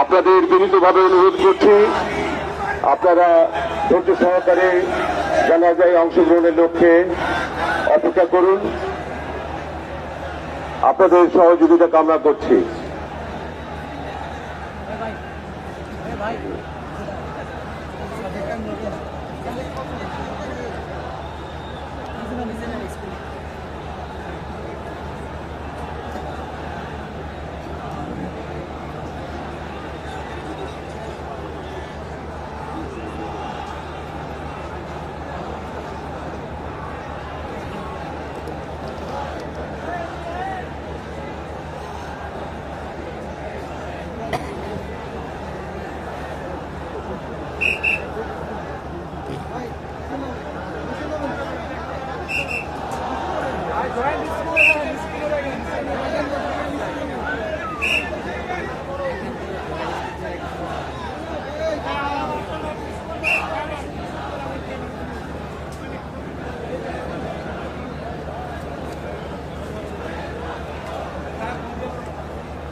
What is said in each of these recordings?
আপনাদের বিনীতভাবে অনুরোধ করছি, আপনারা ধৈর্য সহকারে জানাজায় অংশগ্রহণের লক্ষ্যে অপেক্ষা করুন। আপনাদের সহযোগিতা কামনা করছি।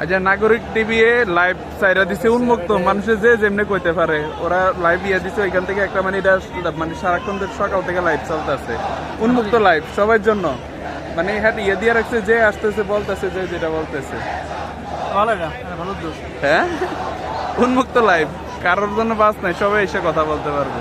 আচ্ছা নাগরিক টিভি এ লাইভ চাইরা দিছে উন্মুক্ত। মানুষের যে যেমনি কইতে পারে ওরা লাইভ ইয়ে দিছে ওইখান থেকে একটা মানে এটা মানে সারাক্ষণ সকাল থেকে লাইভ চলতেছে উন্মুক্ত লাইভ সবার জন্য। মানে হ্যাঁ ইয়ে দিয়ে রাখছে যে আসতেছে বলতেছে যে যেটা বলতেছে। হ্যাঁ, হ্যাঁ? উন্মুক্ত লাইভ কারোর জন্য বাস নাই সবাই এসে কথা বলতে পারবে।